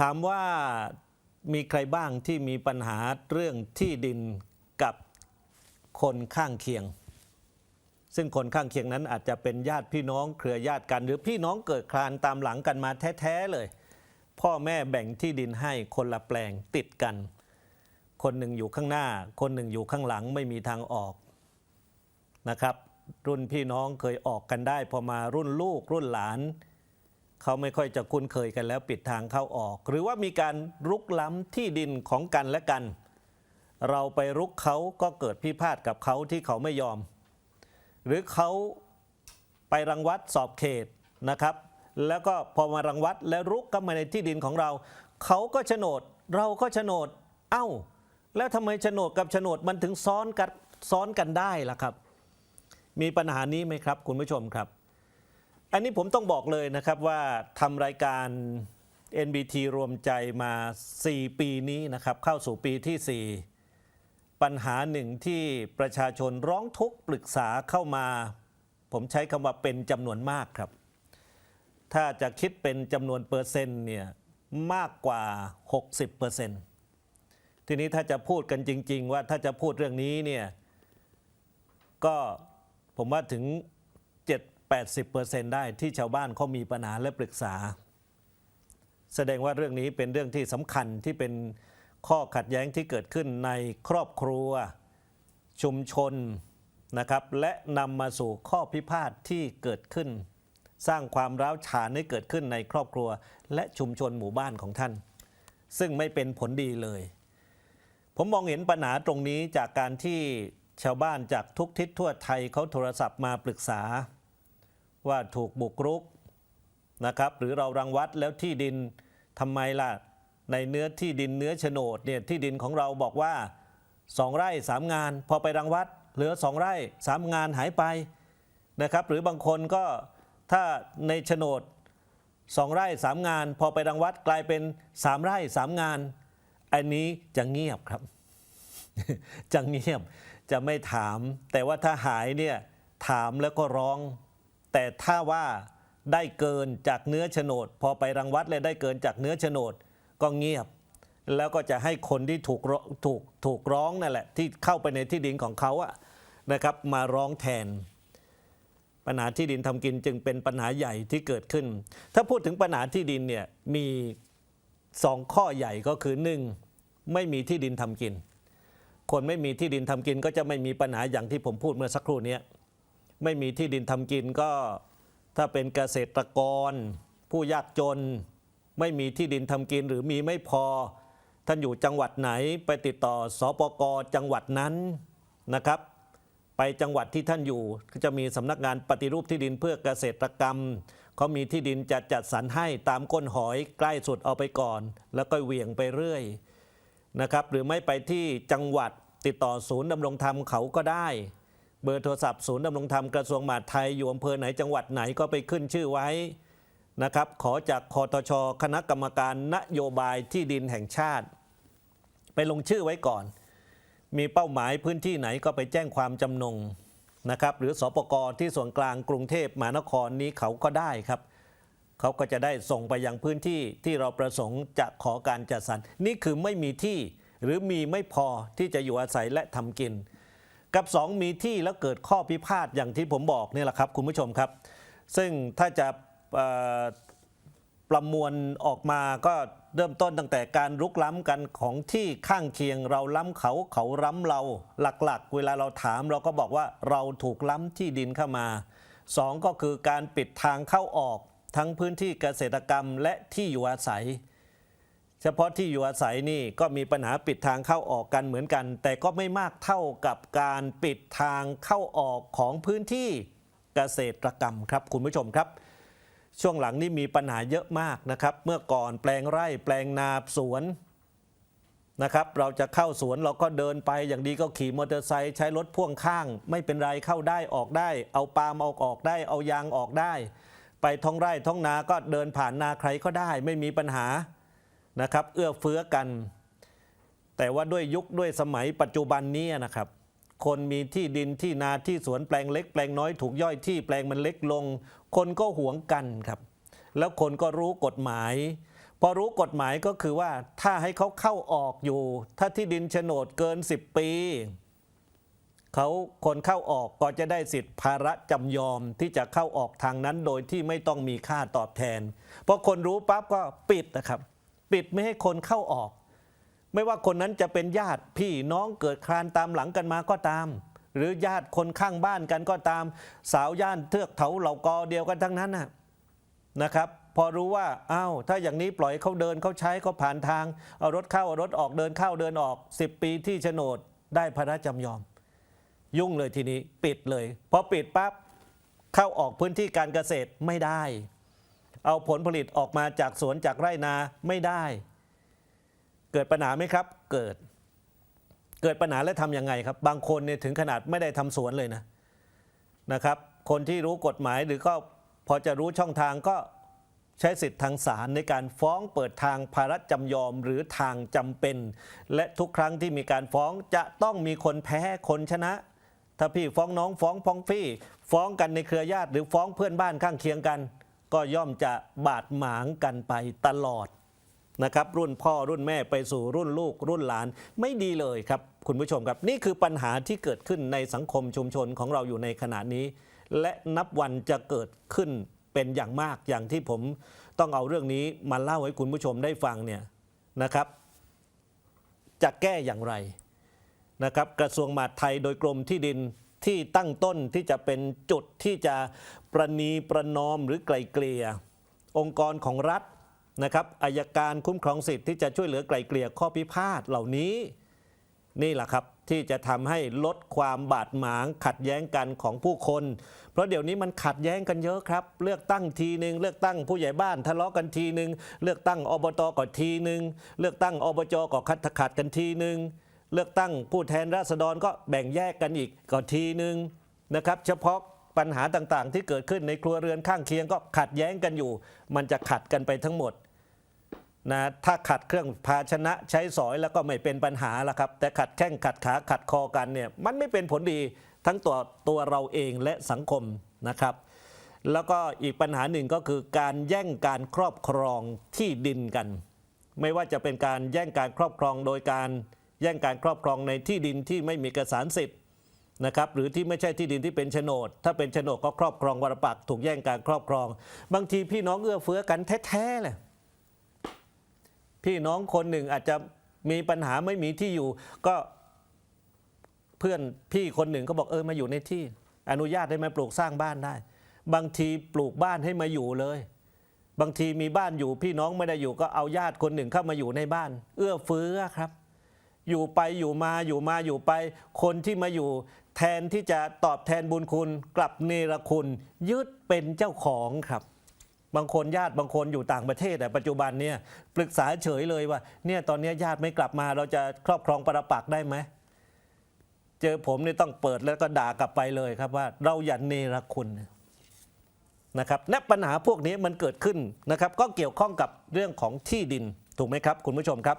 ถามว่ามีใครบ้างที่มีปัญหาเรื่องที่ดินกับคนข้างเคียง ซึ่งคนข้างเคียงนั้นอาจจะเป็นญาติพี่น้องเครือญาติกัน หรือพี่น้องเกิดคลานตามหลังกันมาแท้ๆเลย พ่อแม่แบ่งที่ดินให้คนละแปลงติดกัน คนหนึ่งอยู่ข้างหน้า คนหนึ่งอยู่ข้างหลังไม่มีทางออกนะครับ รุ่นพี่น้องเคยออกกันได้ พอมารุ่นลูกรุ่นหลาน เขาไม่ค่อยจะคุ้นเคยกันแล้วปิดทางเข้าออก หรือว่ามีการรุกล้ำที่ดินของกันและกัน เราไปรุกเขาก็เกิดพิพาทกับเขาที่เขาไม่ยอม หรือเขาไปรังวัดสอบเขตนะครับ แล้วก็พอมารังวัดแล้วรุกเข้ามาในที่ดินของเรา เขาก็โฉนด เราก็โฉนด เอ้า แล้วทำไมโฉนดกับโฉนดมันถึงซ้อนกันซ้อนกันได้ล่ะครับ มีปัญหานี้ไหมครับ คุณผู้ชมครับ อันนี้ผมต้องบอกเลยนะครับว่าทำรายการ NBT รวมใจมา 4 ปีนี้นะครับ เข้าสู่ปีที่ 4 ปัญหาหนึ่งที่ประชาชนร้องทุกข์ปรึกษาเข้ามา ผมใช้คำว่าเป็นจำนวนมากครับ ถ้าจะคิดเป็นจำนวนเปอร์เซ็นต์เนี่ยมากกว่า 60เปอร์เซ็นต์ทีนี้ถ้าจะพูดกันจริง ๆ ว่าถ้าจะพูดเรื่องนี้เนี่ยก็ผมว่าถึง 80%ได้ที่ชาวบ้านเขามีปัญหาและปรึกษา แสดงว่าเรื่องนี้เป็นเรื่องที่สำคัญที่เป็นข้อขัดแย้งที่เกิดขึ้นในครอบครัวชุมชนนะครับ และนำมาสู่ข้อพิพาทที่เกิดขึ้น สร้างความร้าวฉานให้เกิดขึ้นในครอบครัว และชุมชนหมู่บ้านของท่าน ซึ่งไม่เป็นผลดีเลย ผมมองเห็นปัญหาตรงนี้จากการที่ชาวบ้านจากทุกทิศทั่วไทยเขาโทรศัพท์มาปรึกษา ว่าถูกบุกรุกนะครับ หรือเรารังวัดแล้วที่ดินทำไมล่ะ ในเนื้อที่ดินเนื้อโฉนดเนี่ยที่ดินของเราบอกว่าสองไร่สามงาน พอไปรังวัด เหลือสองไร่สามงานหายไปนะครับ หรือบางคนก็ถ้าในโฉนดสองไร่สามงาน พอไปรังวัดกลายเป็นสามไร่สามงาน อันนี้จะเงียบครับ จะเงียบจะไม่ถาม แต่ว่าถ้าหายเนี่ยถามแล้วก็ร้อง แต่ถ้าว่าได้เกินจากเนื้อโฉนด พอไปรังวัดเลยได้เกินจากเนื้อโฉนดก็เงียบ แล้วก็จะให้คนที่ถูกร้องถูกถูกร้องนั่นแหละ ที่เข้าไปในที่ดินของเขาอะนะครับ มาร้องแทน ปัญหาที่ดินทำกินจึงเป็นปัญหาใหญ่ที่เกิดขึ้น ถ้าพูดถึงปัญหาที่ดินเนี่ยมีสองข้อใหญ่ก็คือหนึ่งไม่มีที่ดินทำกิน คนไม่มีที่ดินทำกินก็จะไม่มีปัญหาอย่างที่ผมพูดเมื่อสักครู่นี้ ไม่มีที่ดินทำกินก็ ถ้าเป็นเกษตรกร ผู้ยากจน ไม่มีที่ดินทำกินหรือมีไม่พอ ท่านอยู่จังหวัดไหนไปติดต่อสปกจังหวัดนั้นนะครับ ไปจังหวัดที่ท่านอยู่ก็จะมีสำนักงานปฏิรูปที่ดินเพื่อเกษตรกรรมเขามีที่ดินจะจัดสรรให้ตามก้นหอยใกล้สุดเอาไปก่อน แล้วก็เหวี่ยงไปเรื่อยนะครับ หรือไม่ไปที่จังหวัดติดต่อศูนย์ดำรงธรรมเขาก็ได้ เบอร์โทรศัพท์ศูนย์ดำรงธรรมกระทรวงมหาดไทยอยู่อำเภอไหนจังหวัดไหนก็ไปขึ้นชื่อไว้นะครับ ขอจากคอตช คณะกรรมการนโยบายที่ดินแห่งชาติ ไปลงชื่อไว้ก่อน มีเป้าหมายพื้นที่ไหนก็ไปแจ้งความจำนงนะครับ หรือสปกรที่ส่วนกลางกรุงเทพมหานครนี้เขาก็ได้ครับเขาก็จะได้ส่งไปยังพื้นที่ที่เราประสงค์จะขอการจัดสรรนี่คือไม่มีที่หรือมีไม่พอที่จะอยู่อาศัยและทำกิน กับ 2 มีที่แล้วเกิดข้อพิพาทอย่างที่ผมบอกนี่แหละครับคุณผู้ชมครับ ซึ่งถ้าจะประมวลออกมาก็เริ่มต้นตั้งแต่การรุกล้ำกันของที่ข้างเคียงเราล้ำเขาเขาล้ำเราหลักๆ เวลาเราถามเราก็บอกว่าเราถูกล้ำที่ดินเข้ามาสองก็คือการปิดทางเข้าออกทั้งพื้นที่เกษตรกรรมและที่อยู่อาศัย เฉพาะที่อยู่อาศัยนี่ก็มีปัญหาปิดทางเข้าออกกันเหมือนกัน แต่ก็ไม่มากเท่ากับการปิดทางเข้าออกของพื้นที่เกษตรกรรมครับคุณผู้ชมครับ ช่วงหลังนี่มีปัญหาเยอะมากนะครับ เมื่อก่อนแปลงไร่แปลงนาสวนนะครับ เราจะเข้าสวนเราก็เดินไปอย่างดีก็ขี่มอเตอร์ไซค์ใช้รถพ่วงข้าง ไม่เป็นไรเข้าได้ออกได้ เอาปาล์มเอาออกได้ เอายางออกได้ ไปท้องไร่ท้องนาก็เดินผ่านนาใครก็ได้ ไม่มีปัญหา นะครับ เอื้อเฟื้อกัน แต่ว่าด้วยยุคด้วยสมัยปัจจุบันนี้นะครับ คนมีที่ดินที่นาที่สวนแปลงเล็ก แปลงน้อยถูกย่อยที่แปลงมันเล็กลง คนก็หวงกันครับ แล้วคนก็รู้กฎหมาย พอรู้กฎหมายก็คือว่าถ้าให้เขาเข้าออกอยู่ ถ้าที่ดินโฉนดเกิน 10 ปีเขาคนเข้าออกก็จะได้สิทธิภาระจำยอมที่จะเข้าออกทางนั้นโดยที่ไม่ต้องมีค่าตอบแทนพอคนรู้ปั๊บก็ปิดนะครับ ปิดไม่ให้คนเข้าออก ไม่ว่าคนนั้นจะเป็นญาติพี่น้องเกิดคลานตามหลังกันมาก็ตาม หรือญาติคนข้างบ้านกันก็ตาม สาวย่านเทือกเขาเหล่ากอเดียวกันทั้งนั้นนะนะครับพอรู้ว่าอ้าวถ้าอย่างนี้ปล่อยเขาเดินเขาใช้เขาผ่านทางเอารถเข้าเอารถออกเดินเข้าเดินออก 10 ปีที่โฉนดได้พระราชจำยอม ยุ่งเลยทีนี้ปิดเลยพอปิดปั๊บเข้าออกพื้นที่การเกษตรไม่ได้ เอาผลผลิตออกมาจากสวนจากไร่นาไม่ได้ เกิดปัญหาไหมครับ เกิด เกิดปัญหาแล้วทำยังไงครับ บางคนเนี่ยถึงขนาดไม่ได้ทำสวนเลยนะนะครับ คนที่รู้กฎหมายหรือก็พอจะรู้ช่องทางก็ใช้สิทธิ์ทางศาลในการฟ้องเปิดทางภาระจำยอมหรือทางจำเป็น และทุกครั้งที่มีการฟ้องจะต้องมีคนแพ้คนชนะ ถ้าพี่ฟ้องน้องฟ้องพ้องพี่ ฟ้องกันในเครือญาติหรือฟ้องเพื่อนบ้านข้างเคียงกัน ก็ย่อมจะบาดหมางกันไปตลอดนะครับ รุ่นพ่อรุ่นแม่ไปสู่รุ่นลูก รุ่นหลานไม่ดีเลยครับ คุณผู้ชมครับนี่คือปัญหาที่เกิดขึ้นในสังคมชุมชนของเราอยู่ในขณะนี้ และนับวันจะเกิดขึ้นเป็นอย่างมากอย่างที่ผมต้องเอาเรื่องนี้มาเล่าให้คุณผู้ชมได้ฟังเนี่ยนะครับ จะแก้อย่างไรนะครับ กระทรวงมหาดไทยโดยกรมที่ดิน ที่ตั้งต้นที่จะเป็นจุดที่จะประนีประนอมหรือไกลเกลี่ยองค์กรของรัฐนะครับอายการคุ้มครองสิทธิ์ที่จะช่วยเหลือไกลเกลี่ยข้อพิพาทเหล่านี้ นี่แหละครับที่จะทำให้ลดความบาดหมาง ขัดแย้งกันของผู้คน เพราะเดี๋ยวนี้มันขัดแย้งกันเยอะครับ เลือกตั้งทีหนึ่งเลือกตั้งผู้ใหญ่บ้านทะเลาะกันทีหนึ่งเลือกตั้งอบตก็ทีหนึ่งเลือกตั้งอบจก็ขัดขัดกันทีหนึ่ง เลือกตั้งผู้แทนราษฎรก็แบ่งแยกกันอีกก็ทีหนึ่งนะครับ เฉพาะปัญหาต่างๆ ที่เกิดขึ้นในครัวเรือนข้างเคียงก็ขัดแย้งกันอยู่ มันจะขัดกันไปทั้งหมดนะถ้าขัดเครื่องภาชนะใช้สอยแล้วก็ไม่เป็นปัญหาละครับ แต่ขัดแข้งขัดขาขัดคอกันเนี่ยมันไม่เป็นผลดีทั้งตัวตัวเราเองและสังคมนะครับ แล้วก็อีกปัญหาหนึ่งก็คือการแย่งการครอบครองที่ดินกัน ไม่ว่าจะเป็นการแย่งการครอบครองโดยการ แย่งการครอบครองในที่ดินที่ไม่มีเอกสารสิทธิ์นะครับหรือที่ไม่ใช่ที่ดินที่เป็นโฉนด ถ้าเป็นโฉนดก็ครอบครองวรปักถูกแย่งการครอบครอง บางทีพี่น้องเอื้อเฟื้อกันแท้ๆเลยพี่น้องคนหนึ่งอาจจะมีปัญหาไม่มีที่อยู่ ก็เพื่อนพี่คนหนึ่งก็บอกเออมาอยู่ในที่ อนุญาตให้มาปลูกสร้างบ้านได้ บางทีปลูกบ้านให้มาอยู่เลย บางทีมีบ้านอยู่พี่น้องไม่ได้อยู่ก็เอาญาติคนหนึ่งเข้ามาอยู่ในบ้าน เอื้อเฟื้อครับ อยู่ไปอยู่มาอยู่มาอยู่ไป คนที่มาอยู่ แทนที่จะตอบแทนบุญคุณกลับเนรคุณ ยึดเป็นเจ้าของครับ บางคนญาติบางคนอยู่ต่างประเทศแต่ปัจจุบันเนี่ยปรึกษาเฉยเลยว่าเนี่ยตอนนี้ญาติไม่กลับมาเราจะครอบครองปรปักได้ไหมเจอผมนี่ต้องเปิดแล้วก็ด่ากลับไปเลยครับว่า เราอย่าเนรคุณนะครับและปัญหาพวกนี้มันเกิดขึ้นนะครับ ก็เกี่ยวข้องกับเรื่องของที่ดินถูกไหมครับ คุณผู้ชมครับ